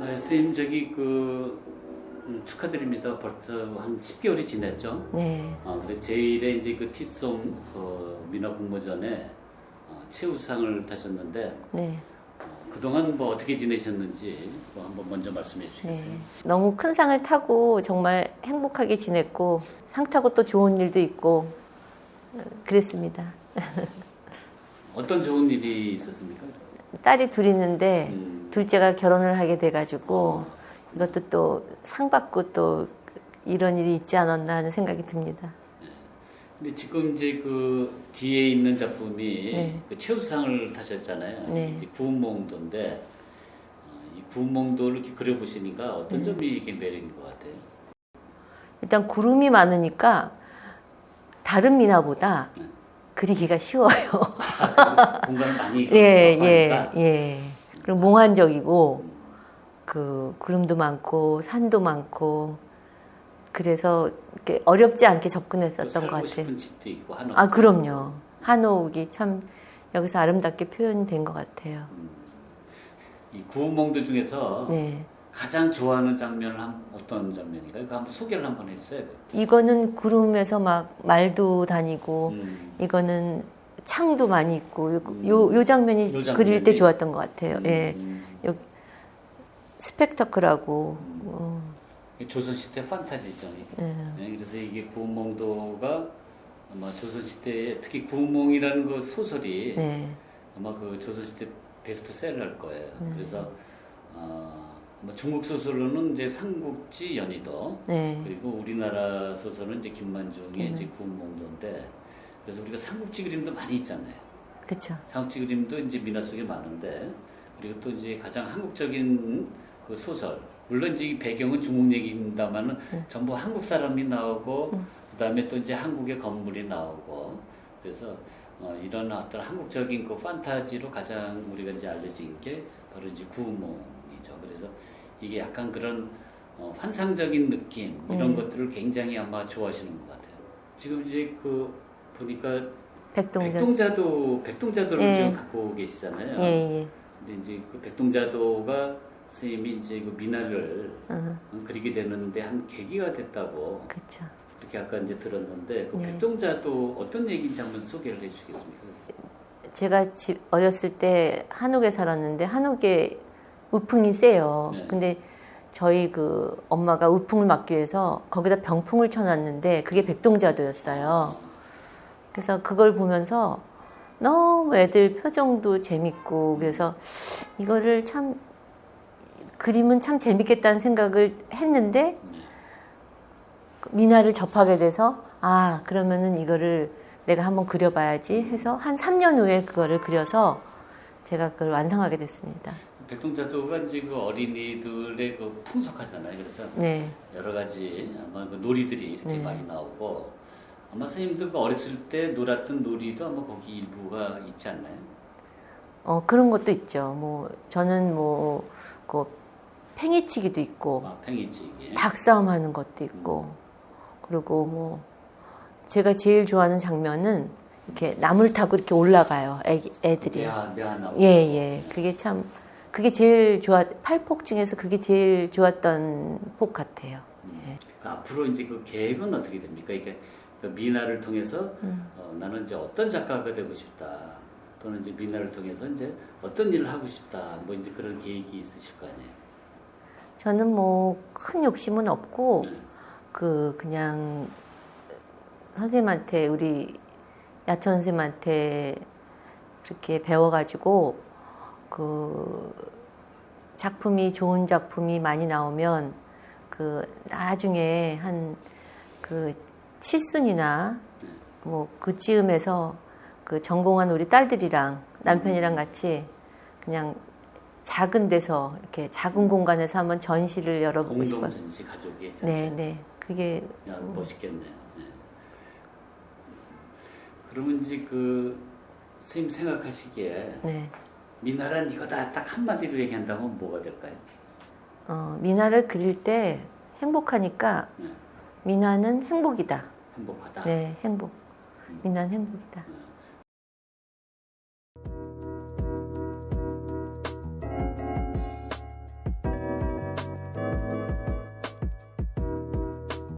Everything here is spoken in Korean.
아, 선생님 저기 그 음, 축하드립니다. 벌써 한 10개월이 지났죠. 네. 아, 근데 제일의 이제 그 티송 그 민화 공모전에 어, 최우상을 타셨는데 네. 어, 그동안 뭐 어떻게 지내셨는지 뭐 한번 먼저 말씀해 네. 주시겠어요? 너무 큰 상을 타고 정말 행복하게 지냈고 상 타고 또 좋은 일도 있고 어, 그랬습니다. 어떤 좋은 일이 있었습니까? 딸이 둘 있는데 음, 둘째가 결혼을 하게 돼가지고 이것도 또 상 받고 또 이런 일이 있지 않았나 하는 생각이 듭니다. 근데 지금 이제 그 뒤에 있는 작품이 네. 그 최우상을 타셨잖아요. 네. 이제 구운몽도인데 어, 이 구운몽도를 이렇게 그려보시니까 네. 어떤 점이 이게 매력인 것 같아요? 일단 구름이 많으니까 다른 미나보다 네. 그리기가 쉬워요. 아, 공간을 많이 예, 예, 예. 그리고 몽환적이고 그 구름도 많고 산도 많고 그래서 이렇게 어렵지 않게 또 접근했었던 것 같아요. 있고 아, 그럼요. 한옥이 참 여기서 아름답게 표현된 것 같아요. 이 구운몽도 중에서 네. 가장 좋아하는 장면은 한, 어떤 장면인가요? 그 한번 소개를 한번 해주세요. 이거는 구름에서 막 말도 다니고 음, 이거는 창도 많이 있고 요, 음. 요, 요 장면이 요 장면이. 그릴 때 좋았던 것 같아요. 예. 음, 스펙터클하고 음. 어, 조선시대 판타지죠. 예. 네, 그래서 이게 구운몽도가 아마 조선시대에 특히 구운몽이라는 그 소설이 네. 아마 그 조선시대 베스트셀러일 거예요. 음. 그래서 어, 아마 중국 소설로는 이제 삼국지 연희도 네. 그리고 우리나라 소설은 이제 김만중의 음. 이제 구운몽도인데 그래서 우리가 삼국지 그림도 많이 있잖아요. 그렇죠. 삼국지 그림도 이제 민화 속에 많은데 그리고 또 이제 가장 한국적인 그 소설 물론 이제 이 배경은 중국 얘기입니다만은 네. 전부 한국 사람이 나오고 음. 그다음에 또 이제 한국의 건물이 나오고 그래서 어, 이런 어떤 한국적인 그 판타지로 가장 우리가 이제 알려진 게 바로 이제 구운몽 이죠. 그래서 이게 약간 그런 어, 환상적인 느낌 이런 네. 것들을 굉장히 아마 좋아하시는 것 같아요. 지금 이제 그 보니까 백동전. 백동자도 백동자도를 예. 지금 갖고 계시잖아요. 예, 예. 근데 이제 그 백동자도가 선생님이 이제 그 미나를 어, 그리게 되는데 한 계기가 됐다고 그렇죠. 그렇게 아까 이제 들었는데 그 네. 백동자도 어떤 얘기인지 한번 소개를 해주시겠습니까? 제가 집 어렸을 때 한옥에 살았는데 한옥에 우풍이 세요. 네. 근데 저희 그 엄마가 우풍을 막기 위해서 거기다 병풍을 쳐놨는데 그게 백동자도였어요. 그래서 그걸 보면서 너무 애들 표정도 재밌고 그래서 이거를 참 그림은 참 재밌겠다는 생각을 했는데 네. 미나를 접하게 돼서 아 그러면은 이거를 내가 한번 그려봐야지 해서 한 3년 후에 그거를 그려서 제가 그걸 완성하게 됐습니다. 백동자도가 이제 그 어린이들의 그 풍속하잖아요. 그래서 네, 여러 가지 아마 그 놀이들이 이렇게 네. 많이 나오고 아마 선생님도 그 어렸을 때 놀았던 놀이도 아마 거기 일부가 있지 않나요? 어 그런 것도 있죠. 뭐 저는 뭐그 팽이치기도 있고 아, 팽이치기. 닭싸움 하는 것도 있고 그리고 뭐 제가 제일 좋아하는 장면은 이렇게 나무를 타고 이렇게 올라가요. 애기, 애들이. 뇌하, 뇌하 나오고. 예, 예. 그게 참, 그게 제일 좋아, 팔폭 중에서 그게 제일 좋았던 폭 같아요. 예. 그 앞으로 이제 그 계획은 어떻게 됩니까? 이게 그 미나를 통해서 음. 어, 나는 이제 어떤 작가가 되고 싶다. 또는 이제 미나를 통해서 이제 어떤 일을 하고 싶다. 뭐 이제 그런 계획이 있으실 거 아니에요. 저는 뭐 큰 욕심은 없고, 네. 그, 그냥 선생님한테, 우리 야천 선생님한테 그렇게 배워가지고, 그, 작품이, 좋은 작품이 많이 나오면, 그, 나중에 한, 그, 칠순이나, 뭐, 그쯤에서 그 전공한 우리 딸들이랑 남편이랑 같이 그냥 작은 데서, 이렇게 작은 공간에서 한번 전시를 열어보고 싶어요. 전시 전시. 네, 네. 그게 야, 멋있겠네요. 네. 그러면 이제 그 선생님 생각하시기에 네. 미나란 이거다 딱 한마디로 얘기한다면 뭐가 될까요? 어, 미나를 그릴 때 행복하니까 네. 미나는 행복이다. 행복하다. 네, 행복. 미나는 행복이다. 네.